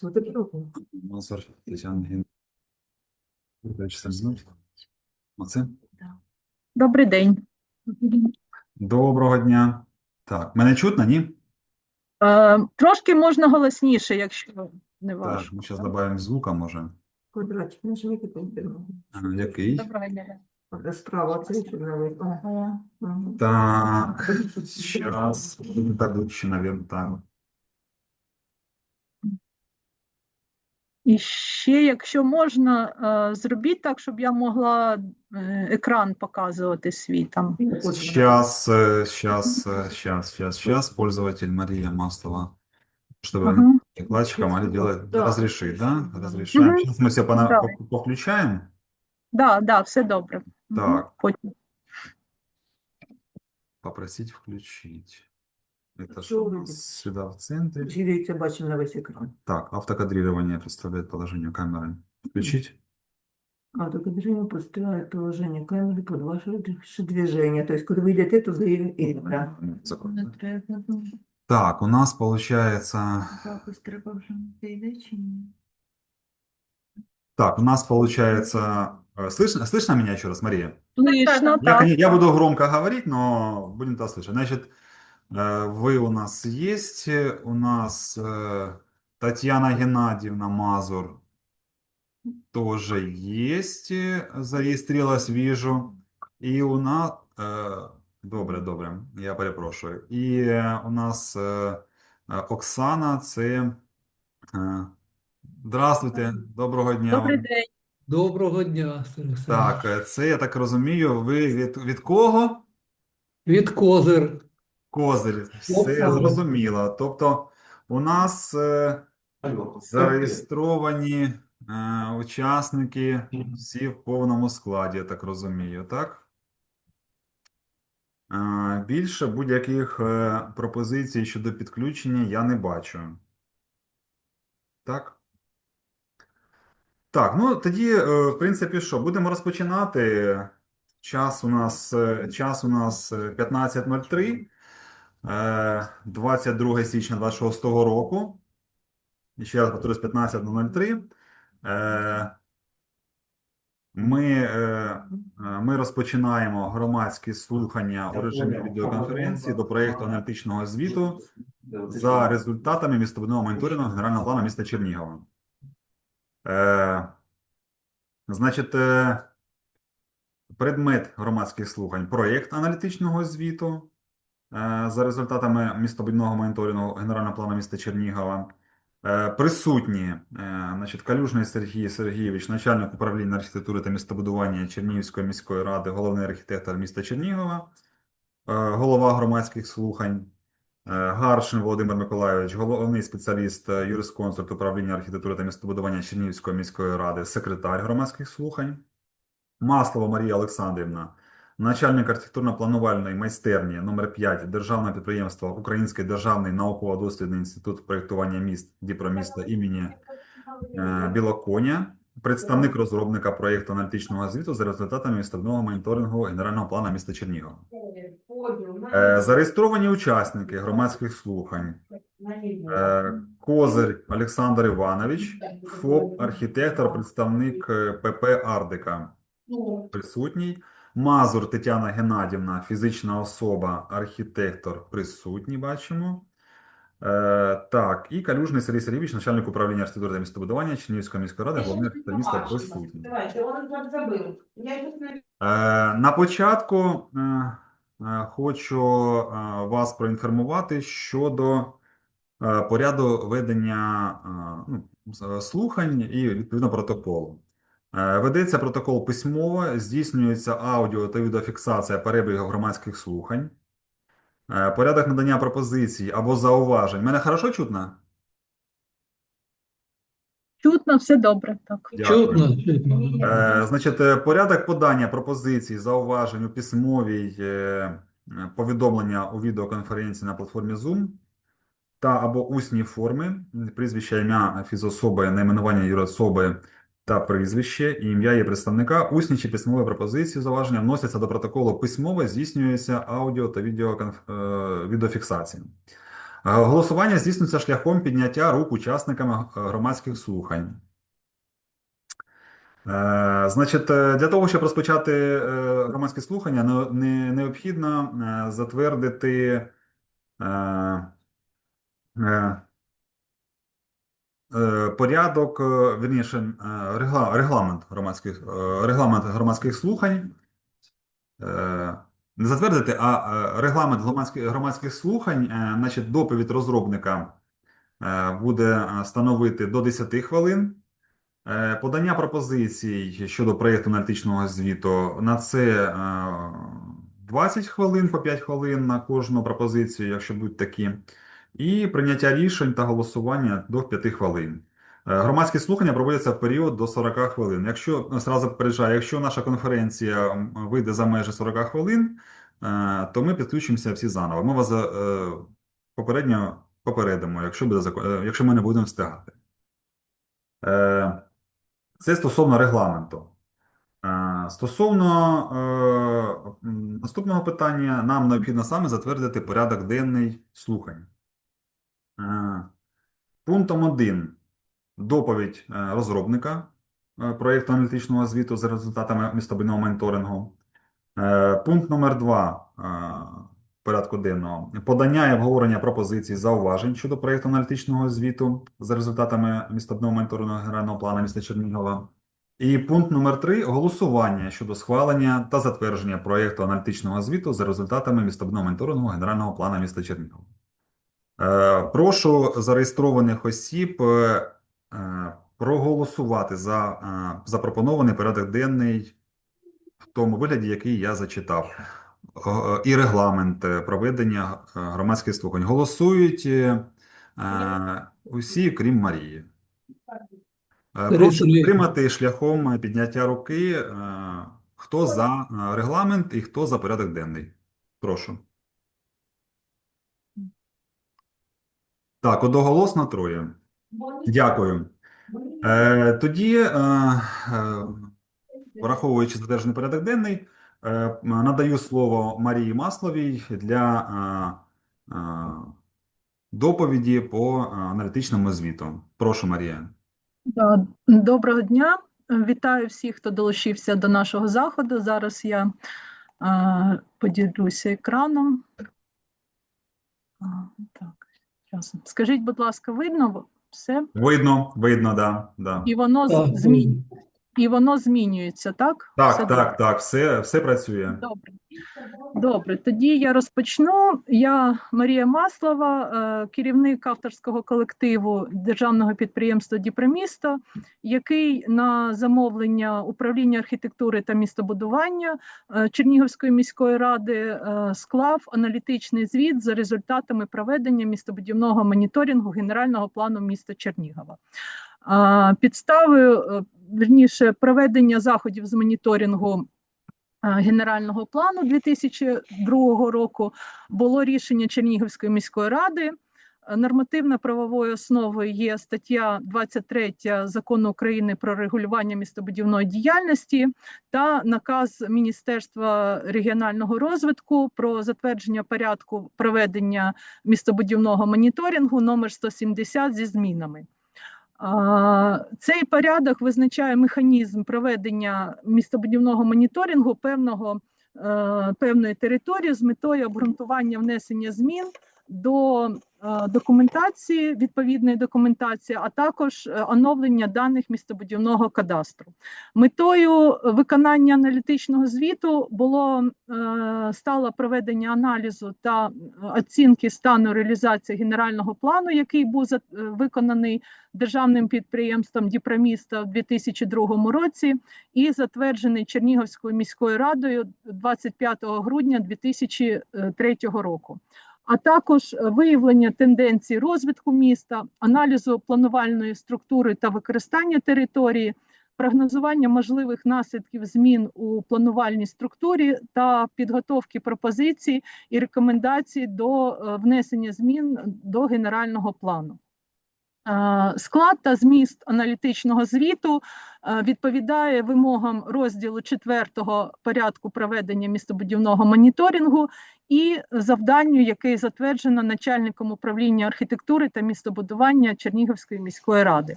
таки робимо. Мазур Тетяна Геннадійовна. Максим? Добрий день. Доброго дня. Так, мене чутно, ні? Е, трошки можна голосніше, якщо не Так, важко. ми зараз додаємо звука, може. Квадратик, нажмите по-інтерному. А, Який? Доброго дня. Справа це чорновий. Ага. Ага. Так, зараз. Так, лучше, наверное, так. І ще, якщо можна, е, зробіть так, щоб я могла е, екран показувати свій там. Сейчас, э, сейчас, э, сейчас, сейчас, сейчас пользователь Мария Маслова, чтобы Ага. докладчика могли делать, Да. разрешить, да? Разрешаем. Мгм. Сейчас мы все пона- Давай. по- повключаем. Да, да, все добре. Мгм. Так. Потім. Попросить включить. Это Что что у вроде? нас сюда в центре. Дивіться, бачимо на весь екран. Так, автокадрирование представляет положение камеры. Включить. Автокадрирование построит положение камеры под ваше дальше движение. То есть, коли ви йдете, туди і да. Закрой, да? Так, у нас получается... Запис треба вже йде чи ні? Так, у нас получается... э, Слышно, слышно меня еще раз, Мария? Слышно, Я, так. коне- я буду громко говорить, но будем то слышать. Значит, э, вы у нас есть, э, у нас э, Татьяна Геннадьевна Мазур тоже есть, э, зарегистрировалась, вижу. И у нас... э, Добре, добре, я перепрошую. І е, у нас е, е, Оксана, це... е, Здравствуйте, доброго дня. Добрий вам. день. Доброго дня, Сергій Так, Олександрович. е, це, я так розумію, ви від, від кого? Від Козир. Козир, все зрозуміло. Тобто у нас е, зареєстровані е, учасники всі в повному складі, я так розумію, так? Е, більше будь-яких е, пропозицій щодо підключення я не бачу. Так? Так, ну тоді, е, в принципі, що, будемо розпочинати. Час у нас, час у нас е, 15.03. Е, 22 січня 26 року. І ще раз повторюсь, 15.03. Е, Ми, е, е, ми розпочинаємо громадські слухання у режимі відеоконференції до проєкту аналітичного звіту за результатами містобудівного моніторингу Генерального плану міста Чернігова. Е, Значить, е, предмет громадських слухань проєкт аналітичного звіту е, за результатами містобудівного моніторингу Генерального плану міста Чернігова. Е, Присутні, е, значить, Калюжний Сергій Сергійович, начальник управління архітектури та містобудування Чернігівської міської ради, головний архітектор міста Чернігова, е, голова громадських слухань, е, Гаршин Володимир Миколайович, головний спеціаліст е, юрисконсульт управління архітектури та містобудування Чернігівської міської ради, секретар громадських слухань, Маслова Марія Олександрівна, начальник архітектурно-планувальної майстерні номер 5 Державного підприємства Український державний науково-дослідний інститут проєктування міст Дніпроміста імені е, Білоконя, представник розробника проєкту аналітичного звіту за результатами містобудівного моніторингу Генерального плану міста Чернігова. Е, Зареєстровані учасники громадських слухань. Е, Козир Олександр Іванович, ФОП, архітектор, представник ПП Ардика присутній. Мазур Тетяна Геннадівна, фізична особа, архітектор присутній, бачимо. Е, так, і Калюжний Сергій Сергійович, начальник управління архітектури та містобудування Чернігівської міської ради, головний архітектор міста присутній. Давайте, он так забыл. Я на Е, На початку е, е, хочу е, вас проінформувати щодо е, поряду ведення е, ну, слухань і відповідно протоколу. Е, Ведеться протокол письмово, здійснюється аудіо та відеофіксація перебігу громадських слухань. Е, Порядок надання пропозицій або зауважень. Мене хорошо чутно? Чутно, все добре. Так. Дякую. Чутно, чутно. Е, Значить, е, порядок подання пропозицій, зауважень у письмовій е, повідомлення у відеоконференції на платформі Zoom та або усні форми, прізвище, ім'я фізособи, найменування юрособи та прізвище, і ім'я її представника, усні чи письмові пропозиції, зауваження вносяться до протоколу письмово, здійснюється аудіо та відео, відеофіксація. Голосування здійснюється шляхом підняття рук учасниками е, громадських слухань. Е, Значить, е, для того, щоб розпочати е, громадські слухання, не- не- необхідно е, затвердити е, е, е, порядок, е, вірніше, е, регла- регламент громадських, е, регламент громадських слухань. Е, Не затвердити, а е, регламент громадських, громадських слухань, е, значить, доповідь розробника е, буде е, становити до 10 хвилин. Е, Подання пропозицій щодо проєкту аналітичного звіту на це е, 20 хвилин по 5 хвилин на кожну пропозицію, якщо будуть такі. І прийняття рішень та голосування до 5 хвилин. Е, Громадські слухання проводяться в період до 40 хвилин. Якщо ну, зразу попереджаю, якщо наша конференція вийде за межі 40 хвилин, е, то ми підключимося всі заново. Ми вас е, попередньо попередимо, якщо буде е, якщо ми не будемо встигати. Е, Це стосовно регламенту. Е, Стосовно е, наступного питання, нам необхідно саме затвердити порядок денний слухань. Е, Пунктом 1 доповідь е, розробника е, проєкту аналітичного звіту за результатами містобудівного моніторингу. Пункт номер 2 порядку денного подання і обговорення пропозицій зауважень щодо проєкту аналітичного звіту за результатами містобудівного моніторингу генерального плану міста Чернігова. І пункт номер 3 голосування щодо схвалення та затвердження проєкту аналітичного звіту за результатами містобудівного моніторингу генерального плану міста Чернігова. Е, Прошу зареєстрованих осіб е, е, проголосувати за запропонований порядок денний в тому вигляді, який я зачитав, і регламент проведення громадських слухань. Голосують усі, крім Марії. Прошу підтримати шляхом підняття руки, хто за регламент і хто за порядок денний. Прошу. Так, одноголосно троє. Дякую. Е, тоді, е, е, враховуючи затверджений порядок денний, е, надаю слово Марії Масловій для е, е, доповіді по е, аналітичному звіту. Прошу, Марія. Доброго дня. Вітаю всіх, хто долучився до нашого заходу. Зараз я е, поділюся екраном. Так, зараз. Скажіть, будь ласка, видно все? Видно, видно, да, да. І воно, змінюється. І воно змінюється, так? Так, Все так, так, все, все працює. Добре. Добре, тоді я розпочну. Я Марія Маслова, е, керівник авторського колективу державного підприємства Діпромісто, який на замовлення управління архітектури та містобудування е, Чернігівської міської ради е, склав аналітичний звіт за результатами проведення містобудівного моніторингу генерального плану міста Чернігова. Підставою, е, проведення заходів з моніторингу генерального плану 2002 року було рішення Чернігівської міської ради. Е, Нормативно-правовою основою є стаття 23 закону України про регулювання містобудівної діяльності та наказ Міністерства регіонального розвитку про затвердження порядку проведення містобудівного моніторингу номер 170 зі змінами. Цей порядок визначає механізм проведення містобудівного моніторингу певного, е, певної території з метою обґрунтування внесення змін до документації, відповідної документації, а також е, оновлення даних містобудівного кадастру. Метою виконання аналітичного звіту було е, стало проведення аналізу та е, оцінки стану реалізації генерального плану, який був е, виконаний державним підприємством Діпроміста в 2002 році і затверджений Чернігівською міською радою 25 грудня 2003 року. А також е, виявлення тенденцій розвитку міста, аналізу планувальної структури та використання території, прогнозування можливих наслідків змін у планувальній структурі та підготовки пропозицій і рекомендацій до е, внесення змін до генерального плану. Е, Склад та зміст аналітичного звіту е, відповідає вимогам розділу 4 порядку проведення містобудівного моніторингу і завданню, яке затверджено начальником управління архітектури та містобудування Чернігівської міської ради.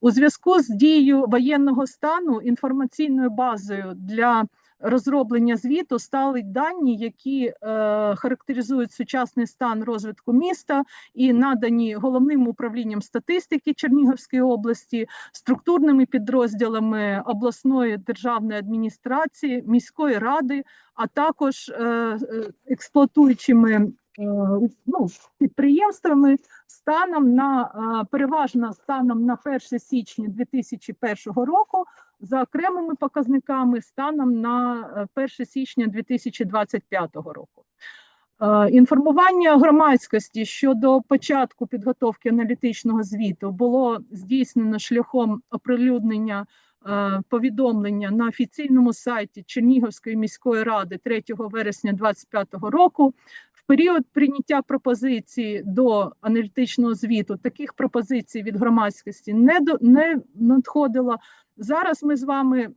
У зв'язку з дією воєнного стану інформаційною базою для розроблення звіту стали дані, які е, характеризують сучасний стан розвитку міста і надані головним управлінням статистики Чернігівської області, структурними підрозділами обласної державної адміністрації, міської ради, а також е, е, експлуатуючими е, ну, підприємствами станом на е, переважно станом на 1 січня 2001 року, за окремими показниками станом на е, 1 січня 2025 року. Е, Інформування громадськості щодо початку підготовки аналітичного звіту було здійснено шляхом оприлюднення е, повідомлення на офіційному сайті Чернігівської міської ради 3 вересня 2025 року. В період прийняття пропозиції до аналітичного звіту таких пропозицій від громадськості не, до, не надходило. Зараз ми з вами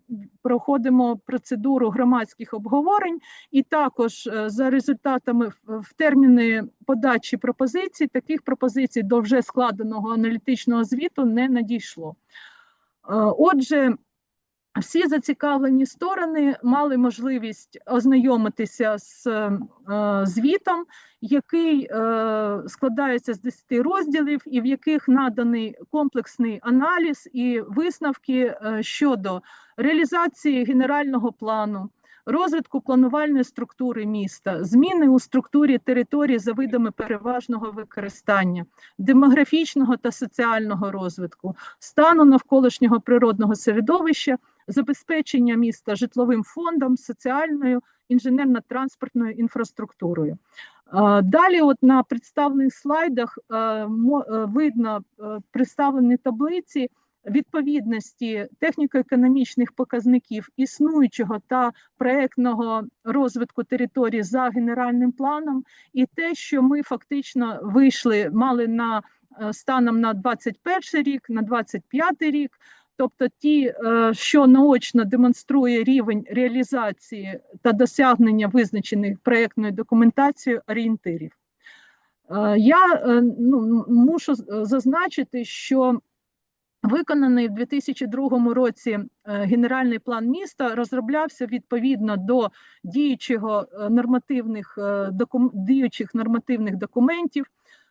проходимо процедуру громадських обговорень, і також е, за результатами в- терміни подачі пропозицій, таких пропозицій до вже складеного аналітичного звіту не надійшло. Е, Отже, всі зацікавлені сторони мали можливість ознайомитися з е, звітом, який е, складається з 10 розділів, і в яких наданий комплексний аналіз і висновки е, щодо реалізації генерального плану, розвитку планувальної структури міста, зміни у структурі території за видами переважного використання, демографічного та соціального розвитку, стану навколишнього природного середовища, забезпечення міста житловим фондом, соціальною, інженерно-транспортною інфраструктурою. Далі, от на представлених слайдах е, е, видно е, представлені таблиці відповідності техніко-економічних показників існуючого та проектного розвитку території за генеральним планом, і те, що ми фактично вийшли, мали на станом на 21 рік, на 25 рік. Тобто ті, е, що наочно демонструє рівень реалізації та досягнення визначених проєктною документацією орієнтирів. Е, Я е, ну, мушу зазначити, що виконаний в 2002 році генеральний план міста розроблявся відповідно до діючого е, нормативних діючих нормативних документів.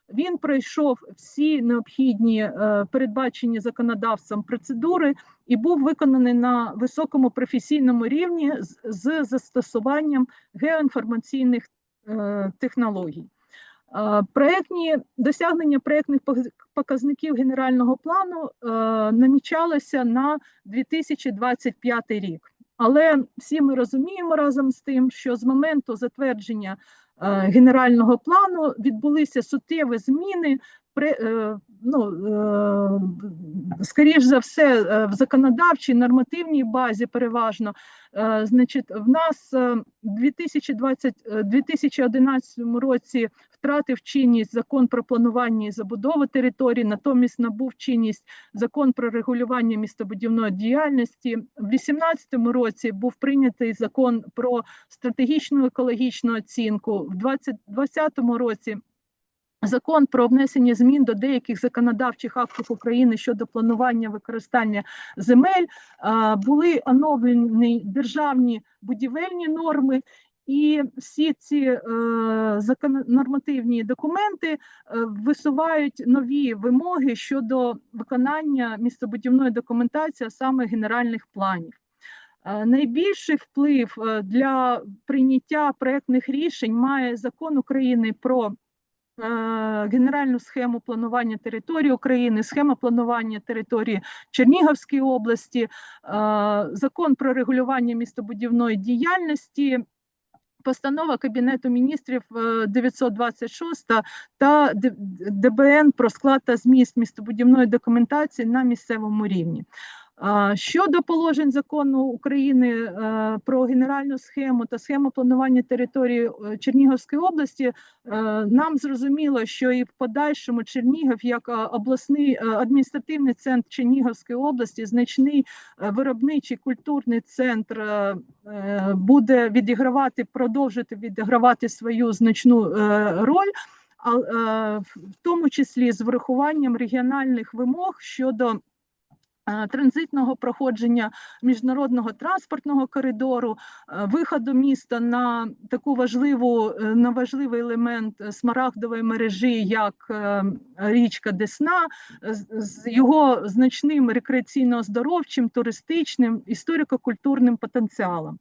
Він пройшов всі необхідні е, передбачені законодавством процедури і був виконаний на високому професійному рівні з, застосуванням геоінформаційних е, технологій. Е, Проектні досягнення проектних показників генерального плану намічалося на 2025 рік. Але всі ми розуміємо разом з тим, що з моменту затвердження генерального плану відбулися суттєві зміни. При, е, ну, е, скоріш за все, е, в законодавчій нормативній базі переважно. Значить, в нас 2020, е, 2011 році втратив чинність закон про планування і забудову території, натомість набув чинність закон про регулювання містобудівної діяльності. В 2018 році був прийнятий закон про стратегічну екологічну оцінку. В 2020 році Закон про внесення змін до деяких законодавчих актів України щодо планування використання земель були оновлені державні будівельні норми, і всі ці е, нормативні документи е, висувають нові вимоги щодо виконання містобудівної документації, а саме генеральних планів. Е, Найбільший вплив для прийняття проектних рішень має закон України про генеральну схему планування території України, схема планування території Чернігівської області, е, закон про регулювання містобудівної діяльності. Постанова Кабінету міністрів е, 926 та ДБН про склад та зміст містобудівної документації на місцевому рівні. Щодо положень закону України е, про генеральну схему та схему планування території е, Чернігівської області, е, нам зрозуміло, що і в подальшому Чернігів, як обласний адміністративний центр Чернігівської області, значний виробничий культурний центр буде відігравати, продовжити відігравати свою значну роль. В тому числі з врахуванням регіональних вимог щодо транзитного проходження міжнародного транспортного коридору, е, виходу міста на таку важливу е, на важливий елемент е, смарагдової мережі, як е, річка Десна, з його значним рекреаційно-оздоровчим, туристичним, історико-культурним потенціалом.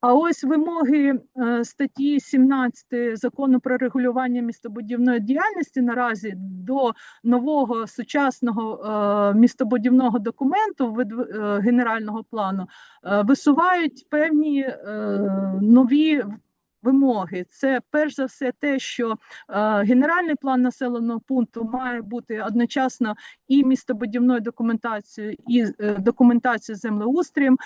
А ось вимоги е, статті 17 закону про регулювання містобудівної діяльності наразі до нового сучасного е, містобудівного документу е, генерального плану висувають певні нові вимоги. Це перш за все те, що е, генеральний план населеного пункту має бути одночасно і містобудівною документацією, і е, документацією землеустрієм.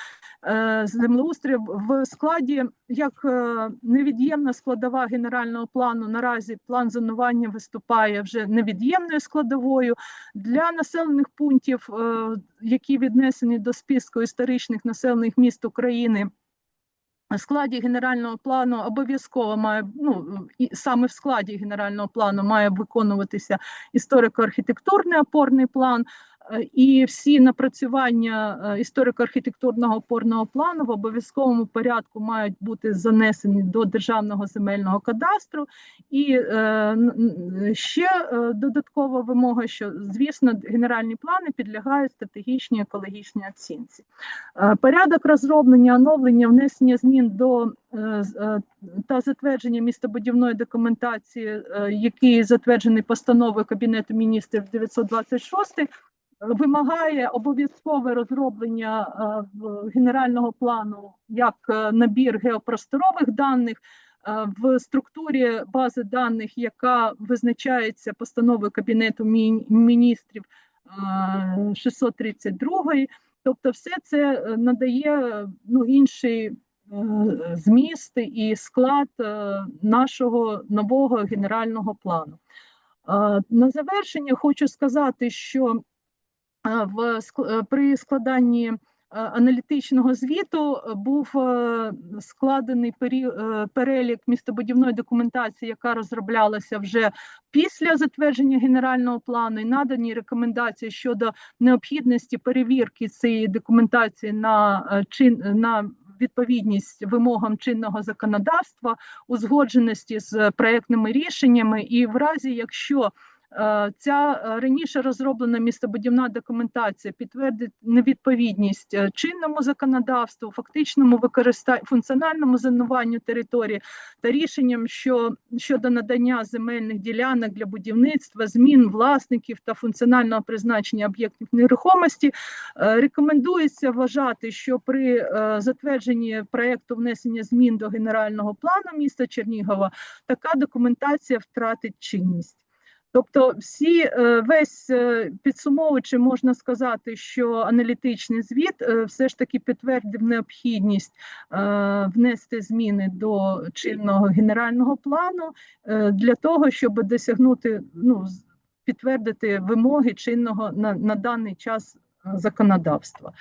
Е, землеустрій в складі як е, невід'ємна складова генерального плану. Наразі план зонування виступає вже невід'ємною складовою для населених пунктів, е, які віднесені до списку історичних населених міст України. Складі генерального плану обов'язково має ну і саме в складі генерального плану має виконуватися історико-архітектурний опорний план, і всі напрацювання е, історико-архітектурного опорного плану в обов'язковому порядку мають бути занесені до державного земельного кадастру. І е, ще е, додаткова вимога, що звісно генеральні плани підлягають стратегічній екологічній оцінці. Е, Порядок розроблення, оновлення, внесення змін до е, е, та затвердження містобудівної документації, е, який затверджений постановою Кабінету міністрів 926, е, вимагає обов'язкове розроблення е, генерального плану як е, набір геопросторових даних. е, В структурі бази даних, яка визначається постановою Кабінету Мін- міністрів е, 632, Тобто, все це надає ну, інший зміст і склад нашого нового генерального плану. На завершення хочу сказати, що в ск- е, при складанні е, аналітичного звіту е, був е, складений е, перелік містобудівної документації, яка розроблялася вже після затвердження генерального плану, і надані рекомендації щодо необхідності перевірки цієї документації на е, чин на відповідність вимогам чинного законодавства, узгодженості з проектними рішеннями, і в разі, якщо е, ця е, раніше розроблена містобудівна документація підтвердить невідповідність е, чинному законодавству, фактичному використанню функціональному зонуванню території та рішенням, що щодо надання земельних ділянок для будівництва, змін власників та функціонального призначення об'єктів нерухомості, е, рекомендується вважати, що при е, затвердженні проекту внесення змін до генерального плану міста Чернігова така документація втратить чинність. Тобто, всі е, весь е, підсумовуючи, можна сказати, що аналітичний звіт е, все ж таки підтвердив необхідність внести зміни до чинного генерального плану для того, щоб досягнути ну підтвердити вимоги чинного на, на даний час законодавства.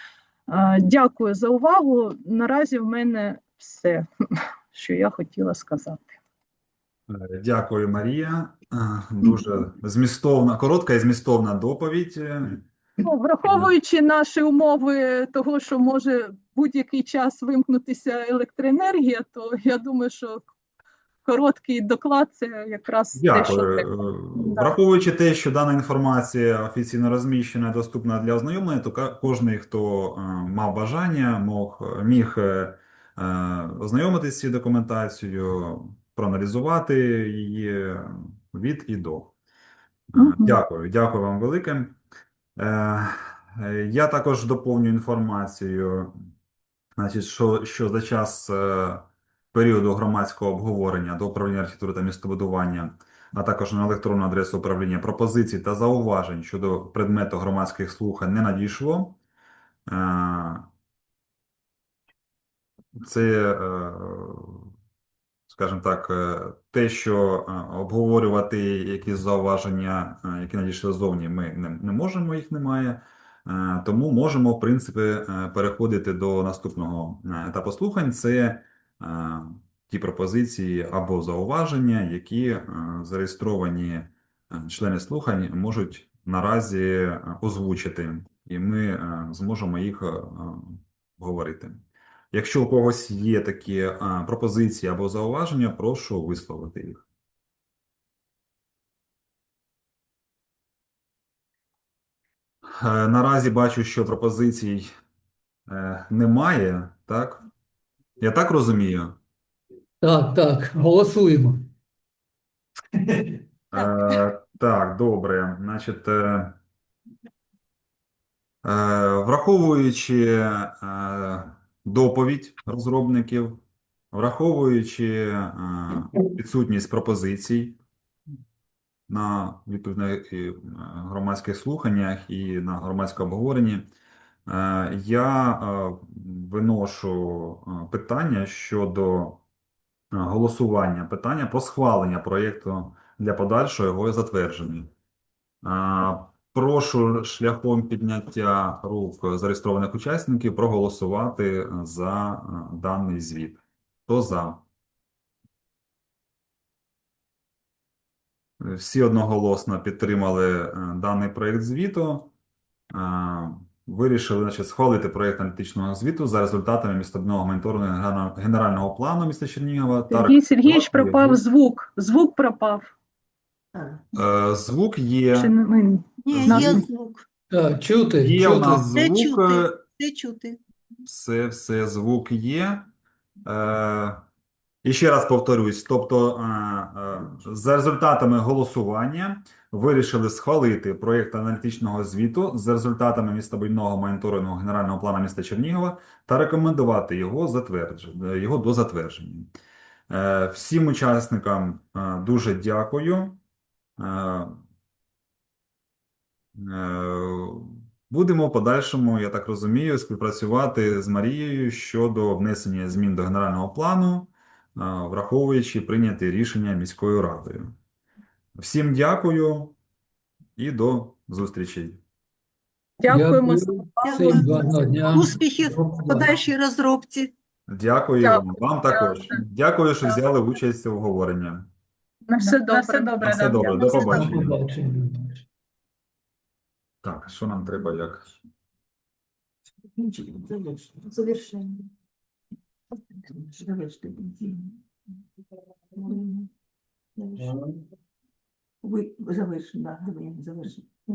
Дякую за увагу. Наразі в мене все, що я хотіла сказати. Е, Дякую, Марія. Е, Дуже змістовна, коротка і змістовна доповідь. Е, Ну, враховуючи наші умови того, що може будь-який час вимкнутися електроенергія, то я думаю, що короткий доклад це якраз те, що треба. Враховуючи те, що дана інформація офіційно розміщена і доступна для ознайомлення, то ка- кожний, хто мав бажання, мог, міг ознайомитися з цією документацією, проаналізувати її від і до. Е, Дякую, дякую вам велике. Е, Я також доповню інформацію, значить, що, що за час е, періоду громадського обговорення до управління архітектури та містобудування, а також на електронну адресу управління пропозицій та зауважень щодо предмету громадських слухань не надійшло. Це, скажімо так, е, те, що е, обговорювати якісь зауваження, е, які надійшли ззовні, ми не, можемо, їх немає. Тому можемо, в принципі, переходити до наступного етапу слухань. Це ті пропозиції або зауваження, які зареєстровані члени слухань можуть наразі озвучити, і ми зможемо їх е, говорити. Якщо у когось є такі е, пропозиції або зауваження, прошу висловити їх. Е, Наразі бачу, що пропозицій е, немає, так? Я так розумію? Так, так, голосуємо. Так, добре. Значить, враховуючи доповідь розробників, враховуючи е, відсутність пропозицій на відповідних е, громадських слуханнях і на громадському обговоренні, е, я виношу питання щодо голосування, питання про схвалення проєкту для подальшого його затвердження. Прошу шляхом підняття рук зареєстрованих учасників проголосувати за е, даний звіт. Хто за? Всі одноголосно підтримали е, даний проєкт звіту. Е, Вирішили значить, схвалити проєкт аналітичного звіту за результатами містобного моніторингу генерального- плану міста Чернігова Сергій Сергійович пропав звук. Звук пропав. Е, Звук є. Не ми? Ні, Нас- є звук, Так, чути, Є у чути. нас Це звук, чути. е, це чути. все, все, звук є. Е, і ще раз повторюсь, тобто е, е, за результатами голосування вирішили схвалити проєкт аналітичного звіту з результатами містобудівного моніторингу Генерального плану міста Чернігова та рекомендувати його, затвердження, його до затвердження. Е, всім учасникам е, дуже дякую. Е, Е, Будемо в подальшому, я так розумію, співпрацювати з Марією щодо внесення змін до генерального плану, е, враховуючи прийняті рішення міською радою. Всім дякую і до зустрічей. Дякуємо. Всім. Успіхів в подальшій розробці. Дякую Дякую. вам також. Дякую, що взяли участь у обговоренні. На все добре. На все добре. На все да. добре, до побачення. Так, що нам треба як? Завершення. Завершити. Ви завершили, да, давай, завершити.